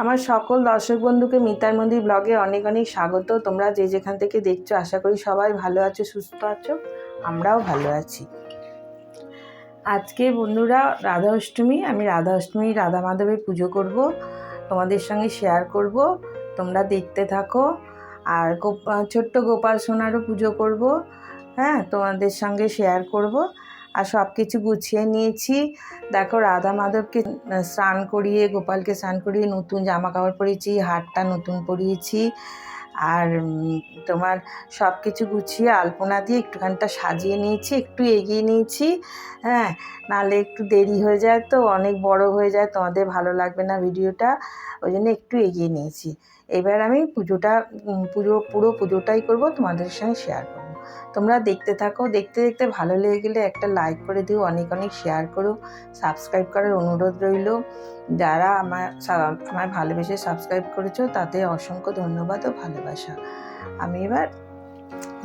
আমার সকল দর্শক বন্ধুকে মিতার মন্দির ব্লগে অনেক অনেক স্বাগত। তোমরা যে যেখান থেকে দেখছ, আশা করি সবাই ভালো আছো, সুস্থ আছো, আমরাও ভালো আছি। আজকে বন্ধুরা রাধা অষ্টমী, আমি রাধা অষ্টমী, রাধা মাধবের পুজো করব, তোমাদের সঙ্গে শেয়ার করব, তোমরা দেখতে থাকো, আর ছোট্ট গোপাল সোনারও পুজো করব হ্যাঁ তোমাদের সঙ্গে শেয়ার করব। আর সব কিছু গুছিয়ে নিয়েছি। দেখো রাধা মাধবকে স্নান করিয়ে, গোপালকে স্নান করিয়ে নতুন জামা কাপড় পরিয়েছি হারটা নতুন পরিয়েছি। আর তোমার সব কিছু গুছিয়ে আলপনা দিয়ে একটুখানটা সাজিয়ে নিয়েছি, একটু এগিয়ে নিয়েছি। হ্যাঁ নাহলে একটু দেরি হয়ে যায় তো, অনেক বড় হয়ে যায়, তোমাদের ভালো লাগবে না ভিডিওটা। ওই জন্য একটু এগিয়ে নিয়েছি। এবার আমি পুজোটা পুজো, পুরো পুজোটাই করব, তোমাদের সঙ্গে শেয়ার করব। তোমরা দেখতে থাকো। দেখতে দেখতে ভালো লেগে গেলে একটা লাইক করে দিও, অনেক অনেক শেয়ার করো সাবস্ক্রাইব করার অনুরোধ রইল। যারা আমার আমার ভালোবেসে সাবস্ক্রাইব করেছ তাতে অসংখ্য ধন্যবাদ ও ভালোবাসা। আমি এবার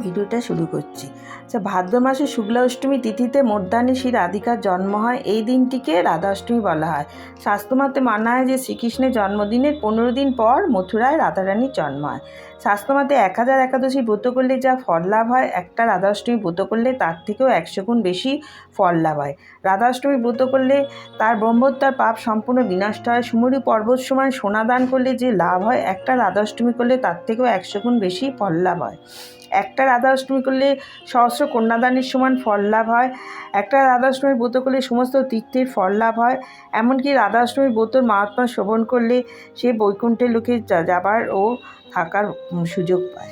ভিডিওটা শুরু করছি। আচ্ছা ভাদ্র মাসে শুক্লা অষ্টমী তিথিতে মধ্যাহ্নে শ্রী রাধিকার জন্ম হয়, এই দিনটিকে রাধা অষ্টমী বলা হয়। শাস্ত্রমতে মানা হয় যে শ্রীকৃষ্ণের জন্মদিনের পনেরো দিন পর মথুরায় রাধারানীর জন্ম হয়। শাস্ত্রমতে এক হাজার একাদশী ব্রত করলে যা ফল লাভ হয়, একটা রাধা অষ্টমী ব্রত করলে তার থেকেও একশো গুণ বেশি ফল লাভ হয়। রাধা অষ্টমী ব্রত করলে তার ব্রহ্মত্যার পাপ সম্পূর্ণ বিনষ্ট হয়। সুমরি পর্বত সময় সোনা দান করলে যে লাভ হয়, একটা রাধা অষ্টমী করলে তার থেকেও একশো গুণ বেশি ফল লাভ হয়। একটা রাধা অষ্টমী করলে সহস্র কন্যাদানের সমান ফল লাভ হয়। একটা রাধা অষ্টমী ব্রত করলে সমস্ত তীর্থের ফল লাভ হয়। এমনকি রাধা অষ্টমী ব্রতর মহাত্মা শ্রবণ করলে সে বৈকুণ্ঠের লোকে যাবার ও থাকার সুযোগ পায়।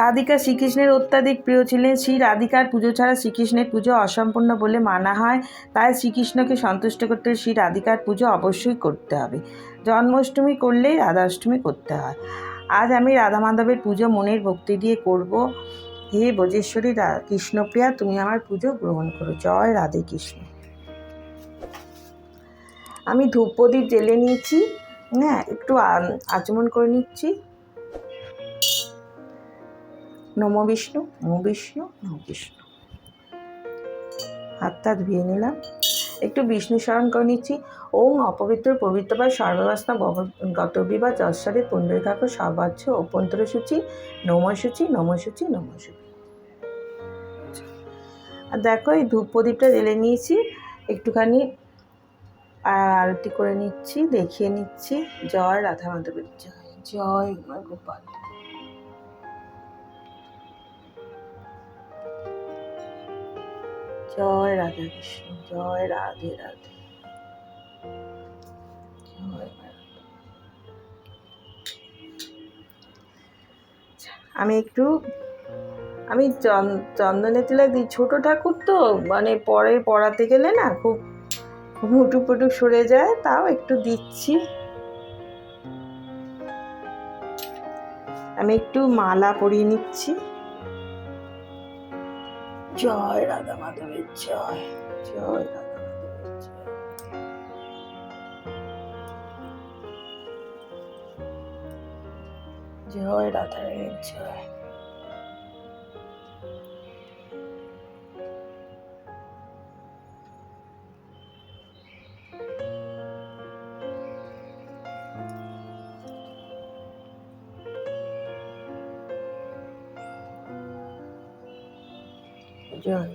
রাধিকা শ্রীকৃষ্ণের অত্যাধিক প্রিয় ছিলেন। শ্রী রাধিকার পুজো ছাড়া শ্রীকৃষ্ণের পুজো অসম্পূর্ণ বলে মানা হয়। তাই শ্রীকৃষ্ণকে সন্তুষ্ট করতে শ্রী রাধিকার পুজো অবশ্যই করতে হবে। জন্মাষ্টমী করলেই রাধাষ্টমী করতে হয়। আজ আমি রাধা মাধবের পুজো মনের ভক্তি দিয়ে করব। হে বজেশ্বরী কৃষ্ণপ্রিয়া, তুমি আমার পুজো গ্রহণ করো। জয় রাধে কৃষ্ণ। আমি ধূপ প্রদীপ জেলে নিয়েছি। হ্যাঁ একটু আচমন করে নিচ্ছি। নম বিষ্ণু নম বিষ্ণু নম বিষ্ণু। হাতটা ধুয়ে নিলাম। একটু বিষ্ণু স্মরণ করে নিচ্ছি। ওম অপবিত্র পবিত্র বা সর্বাবস্থা গতবি বা যশ্বরে পুণ্ডরিকাক সর্বাচ্ছ অভ্যন্তর সূচি নমসূচি নমসূচি নমসূচি আর দেখো, এই ধূপ প্রদীপটা জেলে নিয়েছি। একটুখানি আরতি করে নিচ্ছি, দেখিয়ে নিচ্ছি। জয় রাধা মাধবের জয় জয় গোপাল জয় রাধা কৃষ্ণ, জয় রাধে রাধে। জয় আমি একটু, আমি চন- চন্দনের তিলক দিই, ছোটো ঠাকুর তো মানে পরে পড়াতে গেলে না খুব মুটু পুটু সরে যায়, তাও একটু দিচ্ছি। আমি একটু মালা পরিয়ে নিচ্ছি। জয় রাধা মাধবের জয় জয় রাধা মাধবের জয়। জয় রাধা জয়। জয়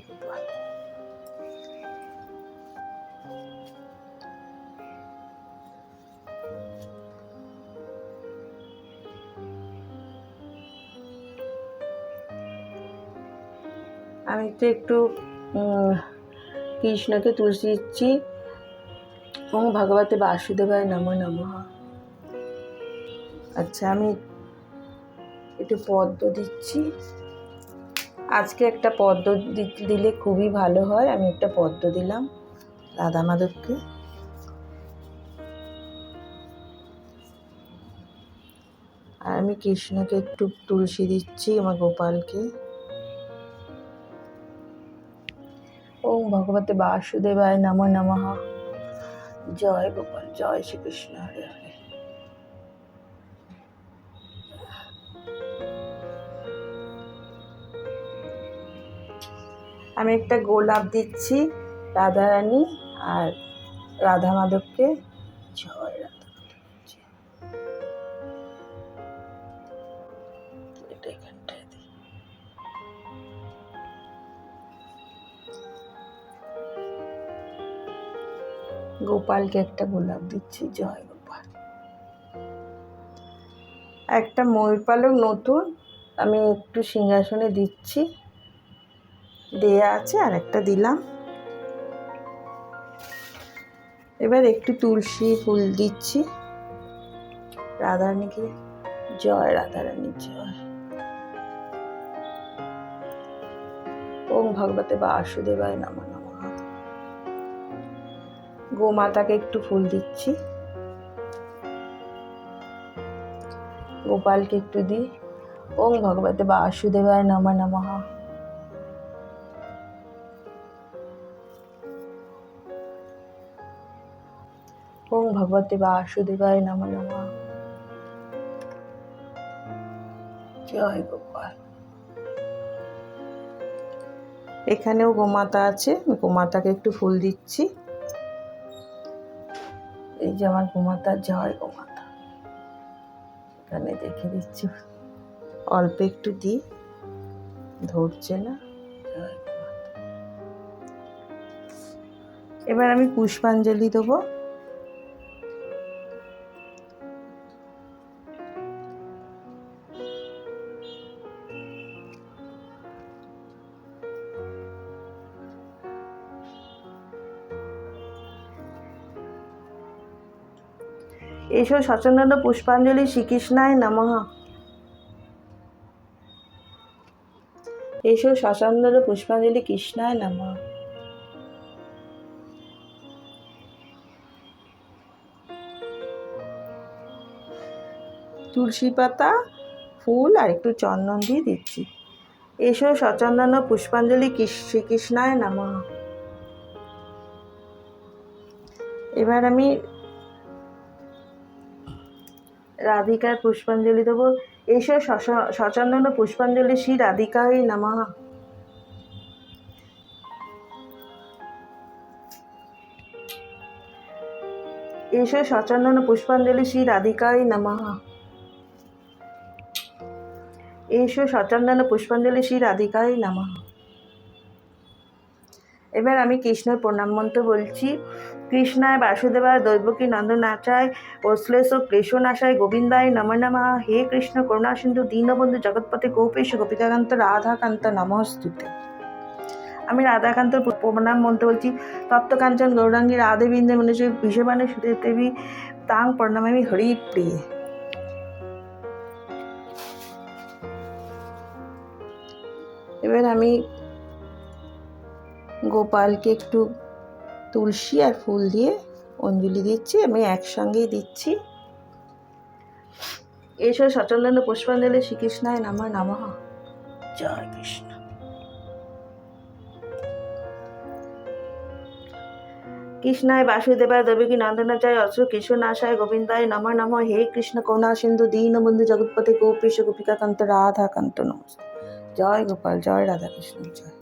আমি তো একটু কৃষ্ণকে তুলসী দিচ্ছি ও ভগবতে বাসুদেবায় নমো নমঃ। আচ্ছা আমি একটু পদ্ম দিচ্ছি। আজকে একটা পদ্ম দিলে খুবই ভালো হয়। আমি একটা পদ্ম দিলাম রাধা মাধবকে। আর আমি কৃষ্ণকে একটু তুলসী দিচ্ছি আমার গোপালকে। ওম ভগবতে বাসুদেবায় নমো নমঃ। জয় গোপাল, জয় শ্রীকৃষ্ণ, হরে হরে। আমি একটা গোলাপ দিচ্ছি, রাধারানী আর রাধা মাধবকে জয় গোপালকে একটা গোলাপ দিচ্ছি। জয় গোপাল। একটা ময়ূর পালক নতুন, আমি একটু সিংহাসনে দিচ্ছি। দেয়া আছে আর একটা দিলাম। এবার একটু তুলসী ফুল দিচ্ছি। রাধারানীকে জয় রাধারানী জয়। ওম ভগবতে বাসুদেবায় নম নম। গোমাতাকে একটু ফুল দিচ্ছি। গোপালকে একটু দিই। ওম ভগবতে বাসুদেবায় নম, নমঃ। ওম ভগবতে বাসুদেবায় নম নমঃ। জয় গোপাল। এখানেও গোমাতা আছে আমি গোমাতাকে একটু ফুল দিচ্ছি। এই যে আমার গোমাতা জয় গোমাতা। এখানে দেখে দিচ্ছি। অল্প একটু দিই ধরছে না। জয় এবার আমি পুষ্পাঞ্জলি দেবো। এসো সচন্দন পুষ্পাঞ্জলি শ্রীকৃষ্ণায় নমঃ। এসো সচন্দন পুষ্পাঞ্জলি কৃষ্ণায় নমঃ। তুলসী পাতা, ফুল আর একটু চন্দন দিয়ে দিচ্ছি। এসো সচন্দন পুষ্পাঞ্জলি কৃষ- শ্রীকৃষ্ণায় নমঃ। এবার আমি রাধিকার পুষ্পাঞ্জলি দেবো। এসো সচন্দন পুষ্পাঞ্জলি শ্রী রাধিকায় নমঃ। এসো সচন্দন পুষ্পাঞ্জলি শ্রী রাধিকায় নমঃ। এসো সচন্দন পুষ্পাঞ্জলি শ্রী রাধিকায় নমঃ। এবার আমি কৃষ্ণের প্রণাম মন্ত্র বলছি। কৃষ্ণায়, বাসুদেবায়, দৈবকী নন্দনাচায় অশ্লেষ ক্লেশনাশায় গোবিন্দায় নম নমঃ, হে কৃষ্ণ করুণা সিন্ধু, দীনবন্ধু জগৎপতি গোপেশ, গোপিকাকান্ত, রাধাকান্ত নমস্তুতে। আমি রাধাকান্তর প্রণাম মন্ত্র বলছি, তপ্তকাঞ্চন, গৌরাঙ্গী, রাধে বিন্দে বিষবানে সুদে দেবী তাং প্রণামামি, হরি প্রিয়ে। এবার আমি গোপালকে একটু তুলসী আর ফুল দিয়ে অঞ্জলি দিচ্ছি আমি একসঙ্গেই দিচ্ছি। এসব সচন্দন পুষ্পাঞ্জলি শ্রীকৃষ্ণায় নম নমঃ। জয় কৃষ্ণ। কৃষ্ণায় বাসুদেবায় দেবকী নন্দনাচায় অশ্র কিশোনাশায় গোবিন্দায় নম নম। হে কৃষ্ণ করুণা সিন্ধু দীনবন্ধু জগৎপতি গোপীশ গোপিকাকান্ত রাধাকান্ত নমস্তে জয় গোপাল জয় রাধাকৃষ্ণ জয়।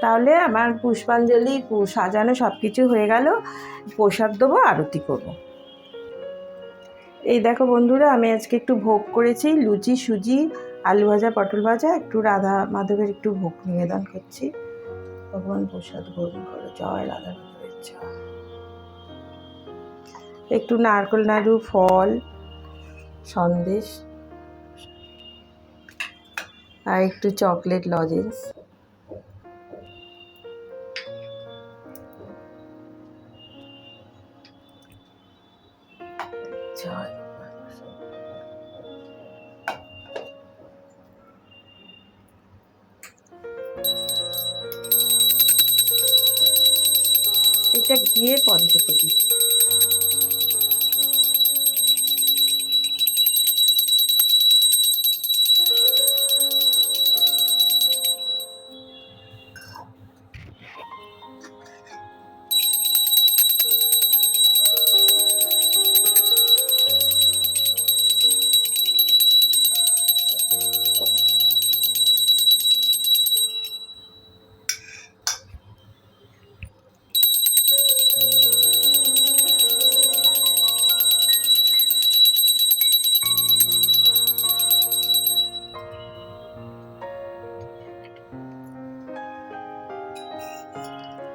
তাহলে আমার পুষ্পাঞ্জলি সাজানো সব কিছু হয়ে গেল। প্রসাদ দেবো, আরতি করব। এই দেখো বন্ধুরা, আমি আজকে একটু ভোগ করেছি, লুচি, সুজি, আলু ভাজা, পটল ভাজা, একটু রাধা মাধবের একটু ভোগ নিবেদন করছি। ভগবান প্রসাদ গ্রহণ করো। জয় রাধা মাধবের জয়। একটু নারকেল নাড়ু, ফল, সন্দেশ, আর একটু চকলেট লজেন্স। এটা ঘিয়ে পঞ্চকরি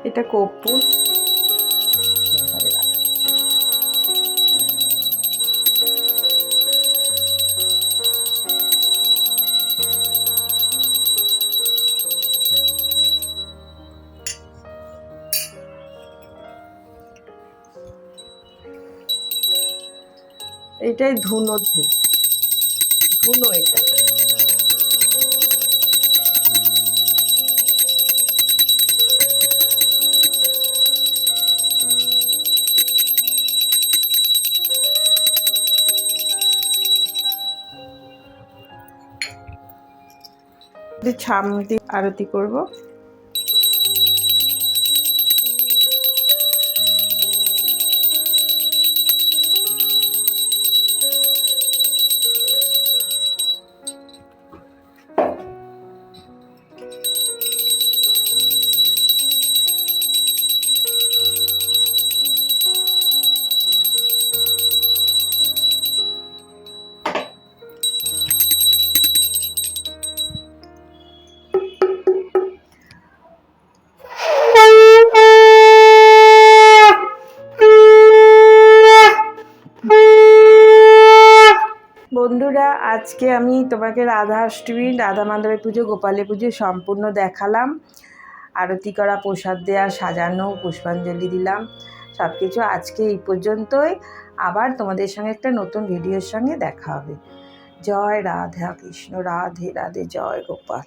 এটা কর্পূর। এটাই ধুনো ধূপ। ধুনো এটা। দিয়ে ছাম দিয়ে আরতি করব। আজকে আমি তোমাকে রাধা অষ্টমী, রাধা মাধবের পুজো, গোপালের পুজো সম্পূর্ণ দেখালাম। আরতি করা, প্রসাদ দেওয়া সাজানো, পুষ্পাঞ্জলি দিলাম। সব কিছু আজকে এই পর্যন্তই। আবার তোমাদের সঙ্গে একটা নতুন ভিডিওর সঙ্গে দেখা হবে। জয় রাধা কৃষ্ণ, রাধে রাধে, জয় গোপাল।